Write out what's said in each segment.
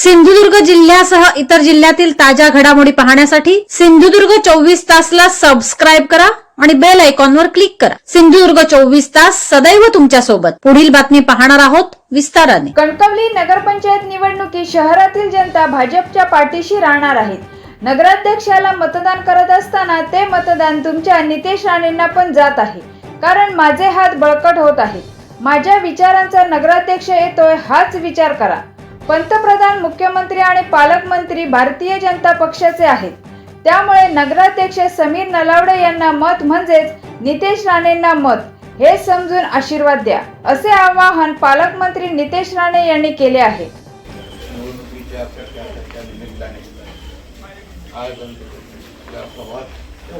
सिंधुदुर्ग जिल्ह्यासह इतर जिल्ह्यातील ताज्या घडामोडी पाहण्यासाठी सिंधुदुर्ग चोवीस तासला सबस्क्राईब करा आणि बेल आयकॉनवर क्लिक करा. सिंधुदुर्ग चोवीस तास सदैव तुमच्यासोबत पुढील बातमी पाहणार आहोत विस्ताराने. कणकवली नगरपंचायत निवडणुकीत शहरातील जनता भाजपच्या पाठीशी राहणार आहेत. नगराध्यक्षाला मतदान करत असताना ते मतदान तुमच्या नितेश राणेंना पण जात आहे. कारण माझे हात बळकट होत आहेत. माझ्या विचारांचा नगराध्यक्ष येतोय हाच विचार करा. पंतप्रधान मुख्यमंत्री आणि पालकमंत्री भारतीय जनता पक्षाचे आहेत. त्यामुळे नगराध्यक्ष समीर नलावडे यांना मत म्हणजेच नितेश राणेंना मत हे समजून आशीर्वाद द्या असे आवाहन पालकमंत्री नितेश राणे यांनी केले आहे.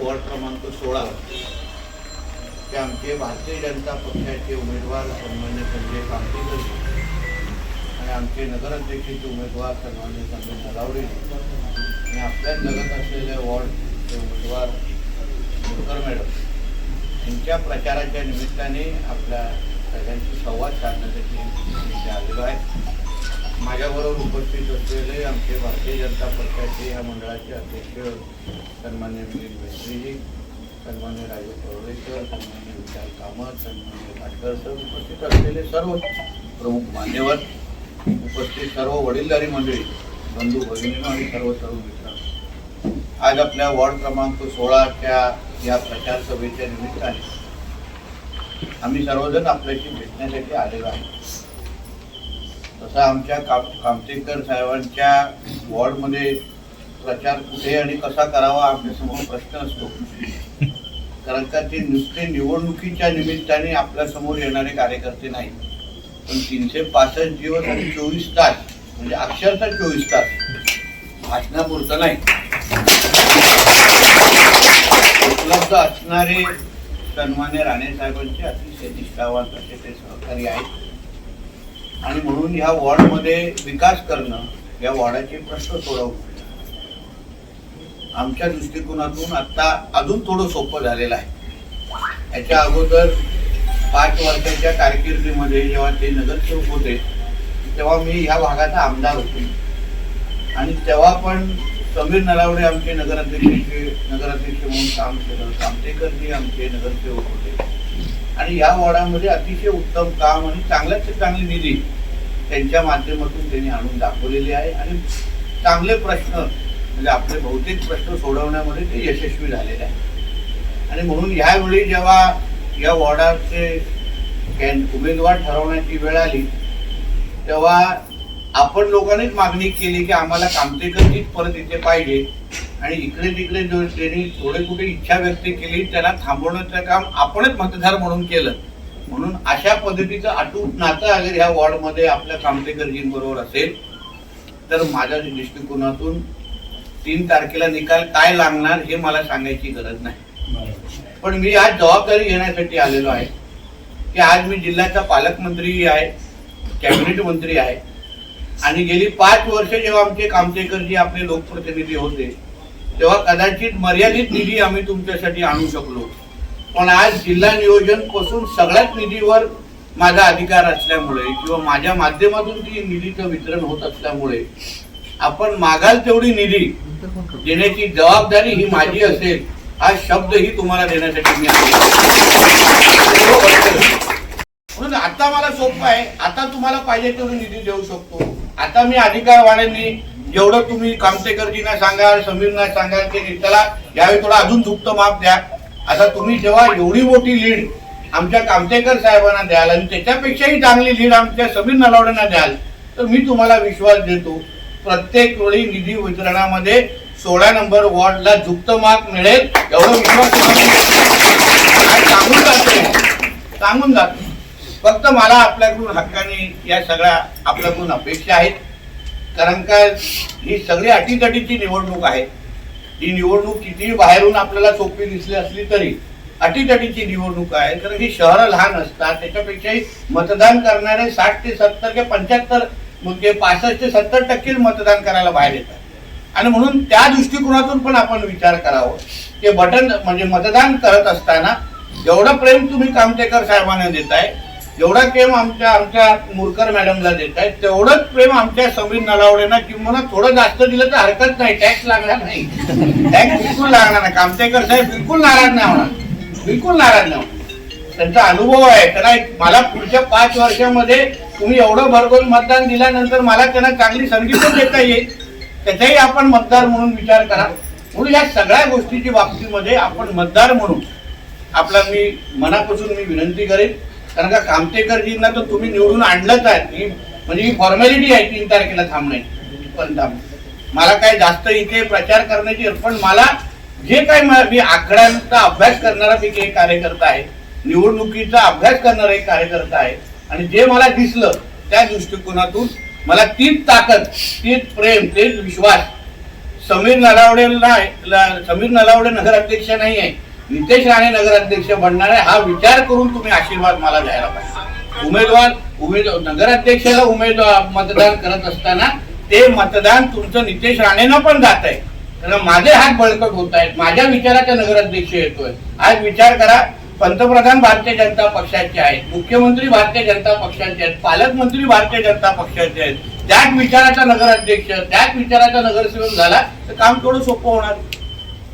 वॉर्ड क्रमांक सोळा ते आमचे भारतीय जनता पक्षाचे उमेदवार सन्मान्य संजय कामतेकर आणि आमचे नगराध्यक्षाचे उमेदवार सर्वांनी संजय नलावडे आणि आपल्या जगत असलेल्या वॉर्डचे उमेदवार मुरकर मॅडम यांच्या प्रचाराच्या निमित्ताने आपल्या सगळ्यांशी संवाद साधण्यासाठी मी आलेलो आहे. माझ्याबरोबर उपस्थित असलेले आमचे भारतीय जनता पक्षाचे या मंडळाचे अध्यक्ष सन्मान्य मिलिंद मेत्रीजी सन्मान्य राजू परोळेकर सन्मान्य विशाल कामत सन्मान्य पाटकर सर उपस्थित असलेले सर्व प्रमुख मान्यवर उपस्थित सर्व वडीलधारी मंडळी बंधू भगिनींनो आणि सर्व सर्व मित्रांनो आज आपल्या वॉर्ड क्रमांक सोळाच्या या प्रचार सभेच्या निमित्ताने आम्ही सर्वजण आपल्याशी भेटण्यासाठी आलेलो आहे तसा आमच्या काम कामतेकर साहेबांच्या वॉर्डमध्ये प्रचार कुठे आणि कसा करावा आपल्यासमोर प्रश्न असतो. कारण का ते नुसते निवडणुकीच्या निमित्ताने आपल्यासमोर येणारे कार्यकर्ते नाही पण तीनशे पासष्ट दिवस आणि चोवीस तास म्हणजे अक्षरशः चोवीस तास. भाषणापुरतं नाही. उपलब्ध असणारे सन्मान्य राणे साहेबांचे अतिशय निष्ठावान असे ते सहकारी आहेत. आणि म्हणून ह्या वॉर्डमध्ये विकास करणं या वॉर्डाचे प्रश्न सोडवणं आमच्या दृष्टिकोनातून आता अजून थोडं सोपं झालेलं आहे. याच्या अगोदर पाच वर्षाच्या कारकिर्दीमध्ये जेव्हा ते नगरसेवक होते तेव्हा मी ह्या भागाचा आमदार होतो. आणि तेव्हा पण समीर नलावडे आमचे नगराध्यक्षाचे नगराध्यक्ष म्हणून काम केलं कामतेकरजी आमचे नगरसेवक होते. आणि या वॉर्डामध्ये अतिशय उत्तम काम आणि चांगल्यात चांगली निधी त्यांच्या माध्यमातून त्यांनी आणून दाखवलेले आहे. आणि चांगले प्रश्न म्हणजे आपले बहुतेक प्रश्न सोडवण्यामध्ये ते यशस्वी झालेले आहे. आणि म्हणून ह्यावेळी जेव्हा या वॉर्डाचे कॅन- उमेदवार ठरवण्याची वेळ आली तेव्हा आपण लोकांनीच मागणी केली की आम्हाला कामतेकरचीच परत इथे पाहिजे. आणि इकडे तिकडे जो त्यांनी थोडे कुठे इच्छा व्यक्त केली त्याला थांबवण्याचं काम आपणच मतदार म्हणून केलं. म्हणून अशा पद्धतीचं अटूट नातं अगर ह्या वॉर्डमध्ये आपल्या कामतेकरजींबरोबर असेल तर माझ्या दृष्टिकोनातून तीन तारखेला निकाल काय लागणार हे मला सांगायची गरज नाही. पण मी आज जबाबदारी घेण्यासाठी आलेलो आहे की आज मी जिल्ह्याचा पालकमंत्री आहे कॅबिनेट मंत्री आहे. आणि गेली पाच वर्ष जेव्हा आमचे कामतेकरजी आपले लोकप्रतिनिधी होते तेव्हा कदाचित मर्यादित निधी आम्ही तुमच्यासाठी आणू शकलो. पण आज जिल्हा नियोजनपासून सगळ्याच निधीवर माझा अधिकार असल्यामुळे किंवा माझ्या माध्यमातून ती निधीचं वितरण होत असल्यामुळे आपण मागाल तेवढी निधी देण्याची जबाबदारी ही माझी असेल हा शब्दही तुम्हाला देण्यासाठी मी म्हणून आता मला सोपं आहे. आता तुम्हाला पाहिजे तेवढी निधी देऊ शकतो. आता मी अधिकारवाण्यांनी जेवढं तुम्ही कामतेकरजींना सांगाल समीरना सांगाल ते त्याला यावेळी थोडा अजून झुकतं माप द्या. आता तुम्ही जेव्हा एवढी मोठी लीड आमच्या कामतेकर साहेबांना द्याल आणि त्याच्यापेक्षाही चांगली लीड आमच्या समीर नलावड्यांना द्याल तर मी तुम्हाला विश्वास देतो प्रत्येक वेळी निधी वितरणामध्ये सोळा नंबर वॉर्डला जुक्त मार्क मिळेल एवढं विश्वास सांगून जाते. सांगून जाते. फक्त मला आपल्याकडून हक्काने या सगळ्या आपल्याकडून अपेक्षा आहेत. कारण का ही सगळी अटीतटीची निवडणूक आहे. ही निवडणूक कितीही बाहेरून आपल्याला सोपी दिसली असली तरी अटीतटीची निवडणूक आहे. कारण ही शहरं लहान असतात त्याच्यापेक्षाही मतदान करणारे साठ ते सत्तर किंवा पंच्याहत्तर म्हणजे पासष्ट ते सत्तर टक्के मतदान करायला बाहेर येतात. आणि म्हणून त्या दृष्टिकोनातून पण आपण विचार करावं. की बटन म्हणजे मतदान करत असताना जेवढं प्रेम तुम्ही कामतेकर साहेबांना देताय जेवढा प्रेम आमच्या आमच्या मुरकर मॅडमला देत आहे तेवढंच प्रेम आमच्या समीर नलावडेना किंवा थोडं जास्त दिलं तर हरकत नाही टॅक्स लागणार नाही. टॅक्स बिलकुल लागणार नाही. कामतेकर साहेब बिलकुल नाराज नाही होणार. बिलकुल नाराज नाही होणार. त्यांचा अनुभव आहे. त्यांना मला पुढच्या पाच वर्षामध्ये तुम्ही एवढं भरघोस मतदान दिल्यानंतर मला त्यांना चांगली संधी पण देता येईल. त्याचाही आपण मतदार म्हणून विचार करा. म्हणून या सगळ्या गोष्टीच्या बाबतीमध्ये आपण मतदार म्हणून आपला मी मनापासून मी विनंती करेन. कारण का कामतेकरजींना तर तुम्ही निवडून आणलंच आहे म्हणजे ही फॉर्मॅलिटी आहे तीन तारखेला थांबण्याची. पण थांब. मला काय जास्त इथे प्रचार करण्याची पण मला जे काय मी आकड्यांचा अभ्यास करणारा मी एक कार्यकर्ता आहे. निवडणुकीचा अभ्यास करणारा एक कार्यकर्ता आहे. आणि जे मला दिसलं त्या दृष्टिकोनातून मला तीच ताकद तीच प्रेम तेच विश्वास. समीर नलावडेला समीर नलावडे नगराध्यक्ष नाही आहे नितेश राणे नगराध्यक्ष बनणार आहे. हा विचार करून तुम्ही आशीर्वाद मला द्यायला पाहिजे. उमेदवार उमेदवार नगराध्यक्षाला उमेदवार मतदान करत असताना ते मतदान तुमचं नितेश राणेंना पण जात आहे. कारण माझे हात बळकट होत आहेत. माझ्या विचाराचा नगराध्यक्ष येतोय. आज विचार करा पंतप्रधान भारतीय जनता पक्षाचे आहेत मुख्यमंत्री भारतीय जनता पक्षाचे आहेत पालकमंत्री भारतीय जनता पक्षाचे आहेत. त्याच विचाराचा नगराध्यक्ष त्याच विचाराचा नगरसेवक झाला तर काम थोडं सोपं होणार?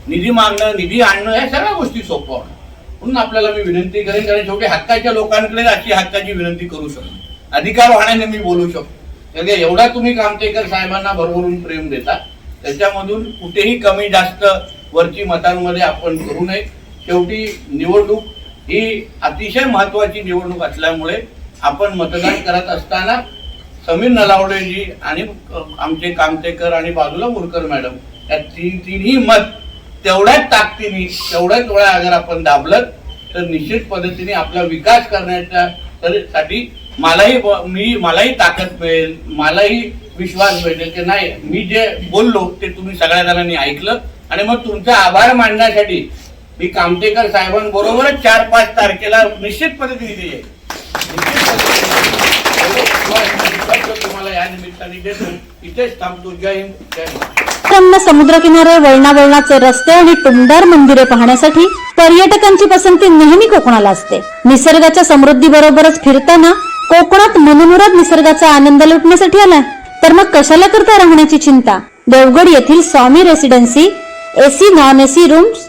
निधी मागणं निधी आणणं या सगळ्या गोष्टी सोपं होणार. म्हणून आपल्याला मी विनंती करेन कारण शेवटी हक्काच्या लोकांकडे अशी हक्काची विनंती करू शकतो. अधिकार वाहण्याने मी बोलू शकतो. कारण की एवढा तुम्ही कामतेकर साहेबांना भरभरून प्रेम देता त्याच्यामधून कुठेही कमी जास्त वरची मतांमध्ये आपण करू नये. शेवटी निवडणूक ही अतिशय महत्वाची निवडणूक असल्यामुळे आपण मतदान करत असताना समीर नलावडेजी आणि आमचे कामतेकर आणि बाजूला मुरकर मॅडम या तीन तिन्ही मत तेवढ्याच ताकदीने तेवढ्याच वेळा अगर आपण दाबलं तर निश्चित पद्धतीने आपला विकास करण्याच्या साठी मलाही मी मलाही ताकद मिळेल मलाही विश्वास भेटेल की नाही मी जे बोललो ते तुम्ही सगळ्या जणांनी ऐकलं आणि मग तुमचा आभार मांडण्यासाठी मी कामतेकर साहेबांबरोबरच चार पाच तारखेला निश्चित पद्धतीने ते तुम्हाला या निमित्ताने देतो. इथेच थांबतो. जय हिंद. जय समुद्रकिनारे वळणावळणाचे रस्ते आणि टुमदार मंदिरे पाहण्यासाठी पर्यटकांची पसंती नेहमी कोकणाला असते. निसर्गाच्या समृद्धी बरोबरच फिरताना कोकणात मनमुराद निसर्गाचा आनंद लुटण्यासाठी आलाय. तर मग कशाला करता राहण्याची चिंता? देवगड येथील Swami residency AC non AC rooms